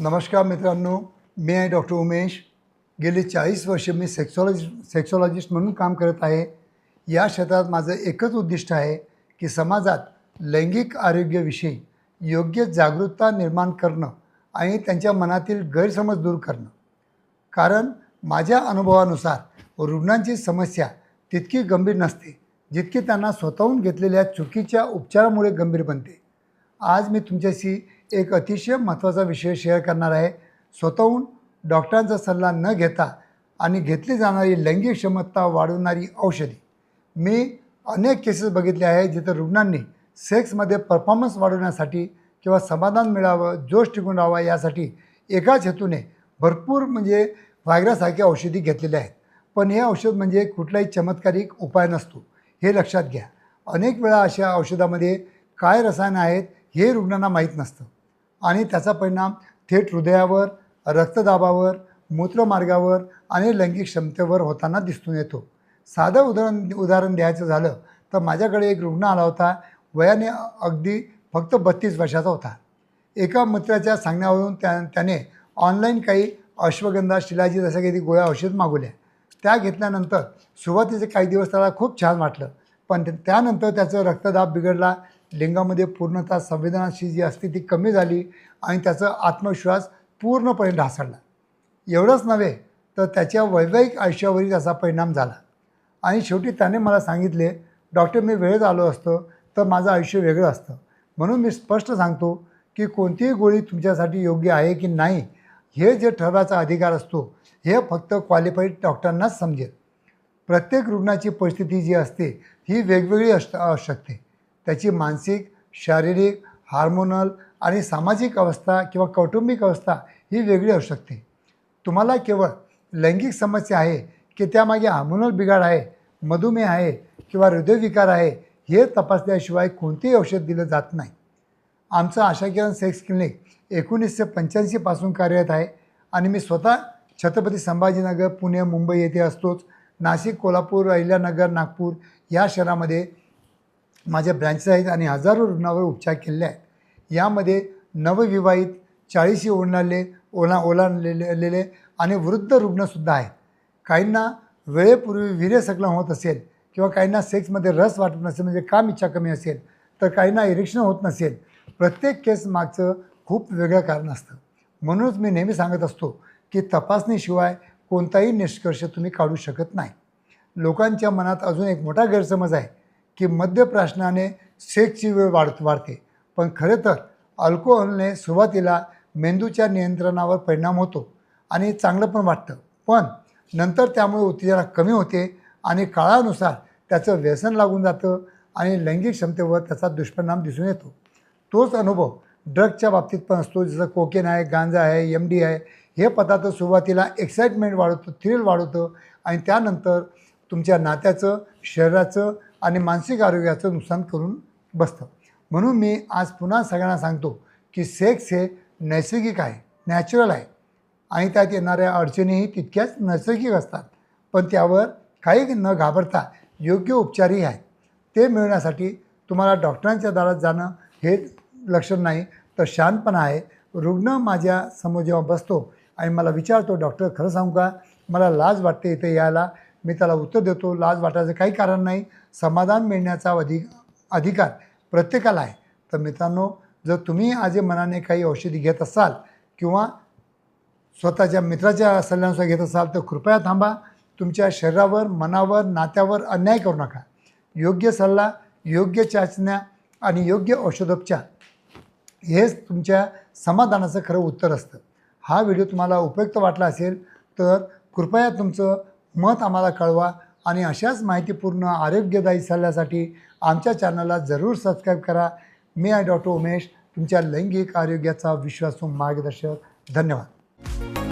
नमस्कार मित्रांनो मी आहे डॉक्टर उमेश. गेली चाळीस वर्ष मी सेक्सॉलॉजी सेक्सॉलॉजिस्ट म्हणून काम करत आहे. या क्षेत्रात माझं एकच उद्दिष्ट आहे की समाजात लैंगिक आरोग्याविषयी योग्य जागरूकता निर्माण करणं आणि त्यांच्या मनातील गैरसमज दूर करणं. कारण माझ्या अनुभवानुसार रुग्णांची समस्या तितकी गंभीर नसते जितकी त्यांना स्वतःहून घेतलेल्या चुकीच्या उपचारामुळे गंभीर बनते. आज मी तुमच्याशी एक अतिशय महत्त्वाचा विषय शेअर करणार आहे. स्वतःहून डॉक्टरांचा सल्ला न घेता आणि घेतली जाणारी लैंगिक क्षमता वाढवणारी औषधी. मी अनेक केसेस बघितले आहे जिथं रुग्णांनी सेक्समध्ये परफॉर्मन्स वाढवण्यासाठी किंवा समाधान मिळावं जोश टिकून राहावा यासाठी एकाच हेतूने भरपूर म्हणजे व्हायग्रासारख्या औषधी घेतलेल्या आहेत. पण हे औषध म्हणजे कुठलाही चमत्कारिक उपाय नसतो. हे लक्षात घ्या. अनेक वेळा अशा औषधामध्ये काय रसायनं आहेत हे रुग्णांना माहीत नसतं. आणि त्याचा परिणाम थेट हृदयावर रक्तदाबावर मूत्रमार्गावर आणि लैंगिक क्षमतेवर होताना दिसून येतो. साधं उदाहरण उदाहरण द्यायचं झालं तर माझ्याकडे एक रुग्ण आला होता. वयाने अगदी फक्त बत्तीस वर्षाचा होता. एका मित्राच्या सांगण्यावरून त्या त्याने ऑनलाईन काही अश्वगंधा शिलाजी जसं काही गोळ्या औषध मागवल्या. त्या घेतल्यानंतर सुरुवातीचे काही दिवस त्याला खूप छान वाटलं. पण त्यानंतर त्याचं रक्तदाब बिघडला. लिंगामध्ये पूर्णतः संवेदनाशी जी असते ती कमी झाली आणि त्याचा आत्मविश्वास पूर्णपणे ढासळला. एवढंच नव्हे तर त्याच्या वैवाहिक आयुष्यावरही त्याचा परिणाम झाला. आणि शेवटी त्याने मला सांगितले डॉक्टर मी वेळेत आलो असतो तर माझं आयुष्य वेगळं असतं. म्हणून मी स्पष्ट सांगतो की कोणतीही गोळी तुमच्यासाठी योग्य आहे की नाही हे जे ठरवायचा अधिकार असतो हे फक्त क्वालिफाईड डॉक्टरांनाच समजेल. प्रत्येक रुग्णाची परिस्थिती जी असते ही वेगवेगळी अस असू शकते त्याची मानसिक शारीरिक हार्मोनल आणि सामाजिक अवस्था किंवा कौटुंबिक अवस्था ही वेगळी असू शकते. तुम्हाला केवळ लैंगिक समस्या आहे की त्यामागे हार्मोनल बिघाड आहे मधुमेह आहे किंवा हृदयविकार आहे हे तपासल्याशिवाय कोणतेही औषध दिलं जात नाही. आमचं आशा किरण सेक्स क्लिनिक एकोणीसशे पंच्याऐंशीपासून कार्यरत आहे आणि मी स्वतः छत्रपती संभाजीनगर पुणे मुंबई येथे असतोच. नाशिक कोल्हापूर अहिल्यानगर नागपूर या शहरामध्ये माझ्या ब्रँचेस आहेत आणि हजारो रुग्णावर उपचार केलेले आहेत. यामध्ये नवविवाहित चाळीशी ओलांडले ओला ओलांडलेले आणि वृद्ध रुग्णसुद्धा आहेत. काहींना वेळेपूर्वी वीर्यसकलन होत असेल किंवा काहींना सेक्समध्ये रस वाटत नसेल म्हणजे काम इच्छा कमी असेल तर काहींना इरेक्शन होत नसेल प्रत्येक केस मागचं खूप वेगळं कारण असतं. म्हणूनच मी नेहमी सांगत असतो की तपासणीशिवाय कोणताही निष्कर्ष तुम्ही काढू शकत नाही. लोकांच्या मनात अजून एक मोठा गैरसमज आहे. की मद्यप्राशनाने सेक्सची वेळ वाढत वाढते. पण खरं तर अल्कोहोलने सुरुवातीला मेंदूच्या नियंत्रणावर परिणाम होतो आणि चांगलं पण वाटतं. पण नंतर त्यामुळे उत्तेजना कमी होते आणि काळानुसार त्याचं व्यसन लागून जातं आणि लैंगिक क्षमतेवर त्याचा दुष्परिणाम दिसून येतो. तोच अनुभव ड्रगच्या बाबतीत पण असतो जसं कोकेन आहे गांजा आहे एम डी आहे हे पदार्थ सुरुवातीला एक्साइटमेंट वाढवतं थ्रिल वाढवतं आणि त्यानंतर तुमच्या नात्याचं शरीराचं आणि मानसिक आरोग्याचं नुकसान करून बसतं. म्हणून मी आज पुन्हा सगळ्यांना सांगतो की सेक्स हे नैसर्गिक आहे नॅचरल आहे. आणि त्यात येणाऱ्या अडचणीही तितक्याच नैसर्गिक असतात. पण त्यावर काही न घाबरता योग्य उपचारही आहेत. ते मिळवण्यासाठी तुम्हाला डॉक्टरांच्या दारात जाणं हे लक्षण नाही तर शांतपणा आहे. रुग्ण माझ्यासमोर जेव्हा बसतो आणि मला विचारतो डॉक्टर खरं सांगू का? मला लाज वाटते इथे यायला. मी त्याला उत्तर देतो. लाज वाटायचं काही कारण नाही. समाधान मिळण्याचा अधिक अधिकार प्रत्येकाला आहे. तर मित्रांनो जर तुम्ही आज मनाने काही औषधी घेत असाल किंवा स्वतःच्या मित्राच्या सल्ल्यानुसार घेत असाल तर कृपया थांबा. तुमच्या शरीरावर मनावर नात्यावर अन्याय करू नका. योग्य सल्ला योग्य चाचण्या आणि योग्य औषधोपचार हेच तुमच्या समाधानाचं खरं उत्तर असतं. हा व्हिडिओ तुम्हाला उपयुक्त वाटला असेल तर कृपया तुमचं मत आम्हाला कळवा आणि अशाच माहितीपूर्ण आरोग्यदायी सल्ल्यासाठी आमच्या चॅनलला जरूर सबस्क्राईब करा. मी आय डॉक्टर उमेश तुमच्या लैंगिक आरोग्याचा विश्वासू मार्गदर्शक. धन्यवाद.